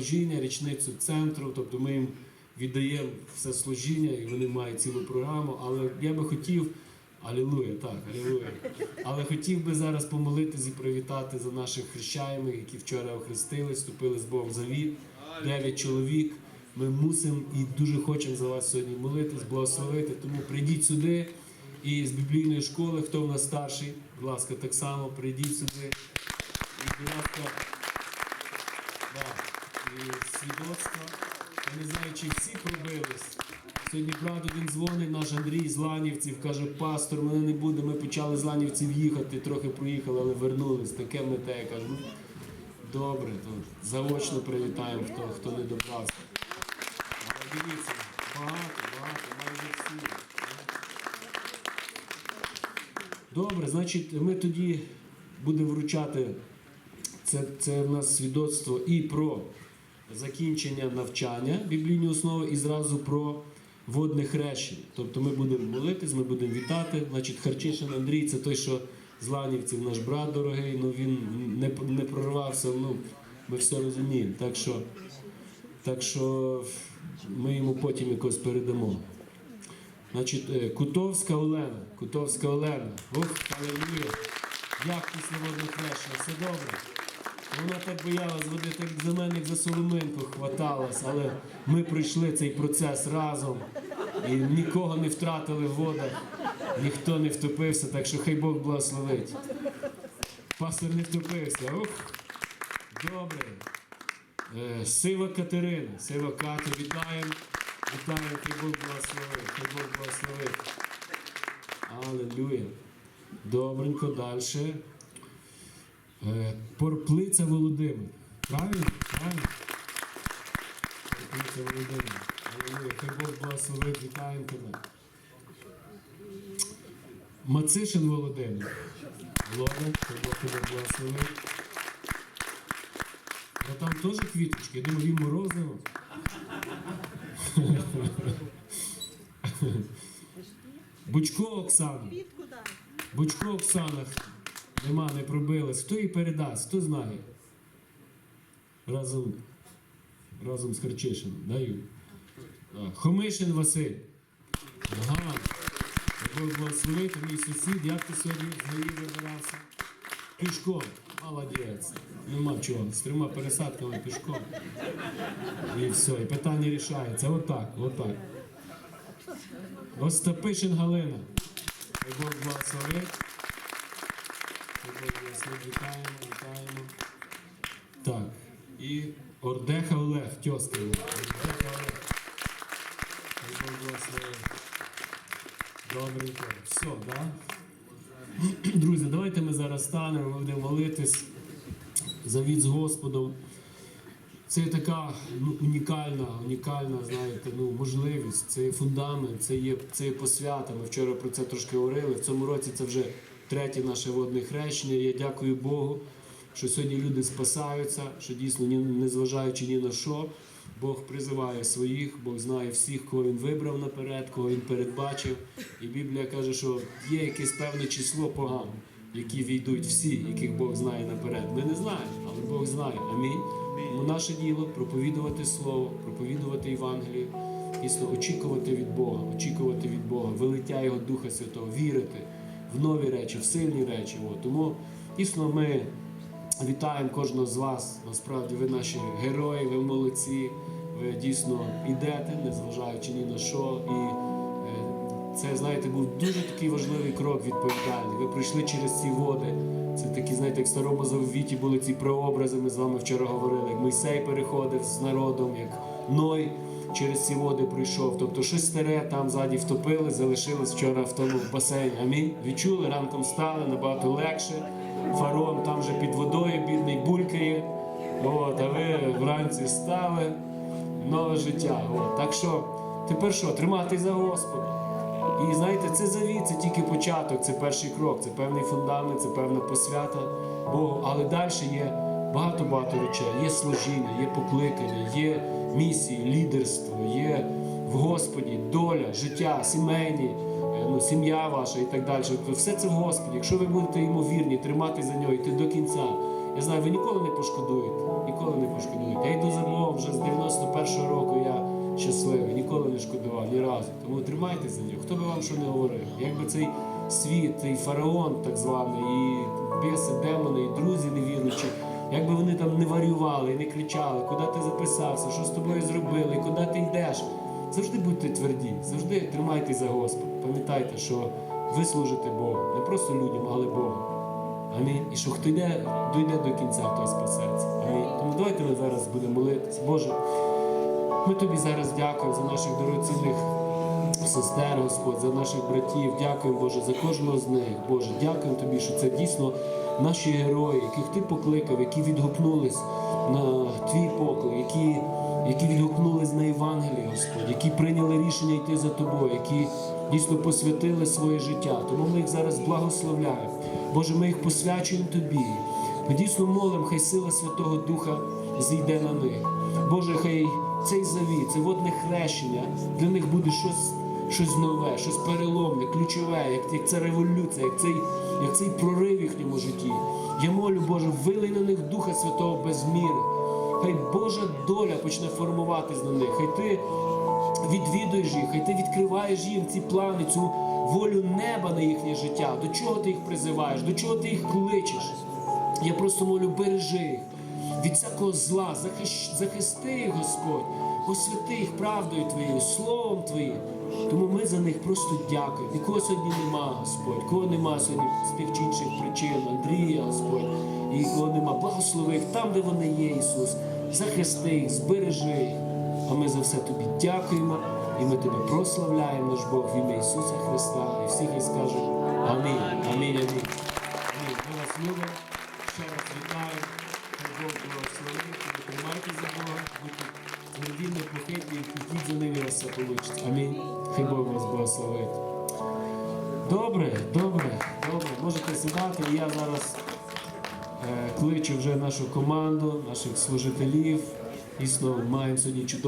служіння, річницю центру, тобто ми їм віддаємо все служіння, і вони мають цілу програму. Але я би хотів, алілуя, так, алілуя. Але хотів би зараз помолитись і привітати за наших хрещаємих, які вчора охрестились, вступили з Богом завіт. Дев'ять чоловік. Ми мусимо і дуже хочемо за вас сьогодні молитись, благословити. Тому прийдіть сюди. І з біблійної школи, хто в нас старший, будь ласка, так само прийдіть сюди. І, будь ласка, да, і свідоцтва. Я не знаю, чи всі пробились. Сьогодні брат один дзвонить, наш Андрій з Ланівців, каже, пастор, мене не буде, ми почали з Ланівців їхати, трохи проїхали, але вернулись. Таке мете. Я кажу, ну, добре, то заочно привітаємо, хто, хто не добрався. Але дивіться, багато, багато, майже всі. Добре, значить, ми тоді будемо вручати це, це в нас свідоцтво і про закінчення навчання біблійної основи, і зразу про водне хрещення. Тобто ми будемо молитись, ми будемо вітати. Значить, Харчишин Андрій це той, що з Ланівців, наш брат дорогий, ну він не, не прорвався, ну ми все розуміємо. Так що, так що ми йому потім якось передамо. Значить, е, Кутовська Олена. Кутовська Олена. Ух, алелуя. Як після водного хрещення, все добре. Вона так боялась води, так за мене, як за соломинку хваталась, але ми пройшли цей процес разом і нікого не втратили в водах, ніхто не втопився, так що хай Бог благословить. Пастор не втопився. Ух, добре. Е, Сива Катерина, Сива Катя, вітаємо. Вітаємо, хай Бог благословить, хай Бог благословить. Алелуя. Добренько, далі. Е, Порплиця Володимир. Правильно? Правильно? Порплиця Володимир. Хай Бог благословить, вітаємо тебе. Мацишин Володимир. Володя, хай Бог тебе благословить. Та там теж квіточки, я думаю, він морозиво. Бучко Оксана. Бучко Оксана. Нема, не пробилась. Хто їй передасть, хто знає? Разом, разом з Харчишином. Даю. Хомишин Василь. Ага. Бог благословити, мій сусід. Як ти сьогодні з неї вибирався? Пішком. Молодець. Нема чого. З трьома пересадками пішком. І все. І питання рішається. Отак, отак. Остапишин Галина. Бог благословить. Вітаємо, вітаємо. Так. І Ордеха Олег, тьоска. Ордеха Олег. Добренько. Все, так? Да? Друзі, давайте ми зараз станемо, ми будемо молитись. Завіт з Господом. Це така ну, унікальна, унікальна, знаєте, ну, можливість, це є фундамент, це є, це є посвята. Ми вчора про це трошки говорили. В цьому році це вже третє наше водне хрещення. Я дякую Богу, що сьогодні люди спасаються, що дійсно, незважаючи ні на що, Бог призиває своїх, Бог знає всіх, кого він вибрав наперед, кого він передбачив. І Біблія каже, що є якесь певне число поган, які війдуть всі, яких Бог знає наперед. Ми не знаємо, але Бог знає. Амінь. Тому наше діло проповідувати Слово, проповідувати Євангелію, дійсно очікувати від Бога, очікувати від Бога, вилиття Його Духа Святого, вірити в нові речі, в сильні речі. От. Тому дійсно ми вітаємо кожного з вас. Насправді ви наші герої, ви молодці, ви дійсно йдете, незважаючи ні на що. І е, це, знаєте, був дуже такий важливий крок відповідальний. Ви пройшли через ці води. Це такі, знаєте, як в старому завіті були ці прообрази. Ми з вами вчора говорили. Як Мойсей переходив з народом, як Ной через ці води пройшов. Тобто щось старе там ззаді втопили, залишилось вчора в тому басейні. Амінь. Відчули, ранком стали набагато легше. Фарон там вже під водою, бідний булькає. От, а ви вранці стали, нове життя. От. Так що тепер що, триматись за Господа. І знаєте, це завіт, це тільки початок, це перший крок, це певний фундамент, це певна посвята Богу. Але далі є багато-багато речей. Є служіння, є покликання, є місії, лідерство, є в Господі доля, життя, сімейні, е, ну, сім'я ваша і так далі. Все це в Господі. Якщо ви будете йому вірні, тримати за нього, йти до кінця, Я знаю, ви ніколи не пошкодуєте. Ніколи не пошкодуєте. Я йду за Богом вже з 91-го року. Я щасливий, ніколи не шкодував, ні разу. Тому тримайтеся за нього. Хто би вам що не говорив? Якби цей світ, цей фараон, так званий, і біси, демони, і друзі невіруючі, якби вони там не варювали, не кричали, куди ти записався, що з тобою зробили, куди ти йдеш. Завжди будьте тверді, завжди тримайтеся за Господа. Пам'ятайте, що ви служите Богу, не просто людям, але Богу. Амінь. І що хто йде, дойде до кінця, той спасеться. Амінь. Тому давайте ми зараз будемо молитися. Боже, ми тобі зараз дякуємо за наших дорогоцінних сестер, Господь, за наших братів. Дякуємо, Боже, за кожного з них. Боже, дякуємо тобі, що це дійсно наші герої, яких ти покликав, які відгукнулись на твій поклик, які, які відгукнулись на Євангеліє, Господь, які прийняли рішення йти за тобою, які дійсно посвятили своє життя. Тому ми їх зараз благословляємо. Боже, ми їх посвячуємо тобі. Ми дійсно молимо, хай сила Святого Духа зійде на них. Боже, хай цей завіт, це водне хрещення для них буде щось, щось нове, щось переломне, ключове, як, як ця революція, як цей, як цей прорив їхньому житті. Я молю, Боже, вилий на них Духа Святого без міри. Хай Божа доля почне формуватись на них. Хай ти відвідуєш їх, хай ти відкриваєш їм ці плани, цю волю неба на їхнє життя. До чого ти їх призиваєш, до чого ти їх кличеш. Я просто молю, бережи їх від всякого зла, захисти їх, Господь, освяти їх правдою Твоєю, Словом Твоїм. Тому ми за них просто дякуємо. Нікого сьогодні нема, Господь, кого нема сьогодні з тих чи інших причин, Андрія, Господь, і кого нема. Благослови їх там, де вони є, Ісус. Захисти їх, збережи їх. А ми за все тобі дякуємо і ми тебе прославляємо, наш Бог, в ім'я Ісуса Христа. І всі хай скажуть Амінь. Амінь, амінь. Амінь. Ми вас любимо. Ще раз вітаю. Бог благословить. Ви Тримайте за Бога. Будьте тверді, непохитні, за ними вас вийде. Амінь. Хай Бог вас благословить. Добре, добре, добре. Можете сідати. Я зараз е, кличу вже нашу команду, наших служителів. Дійсно, маємо сьогодні чудову.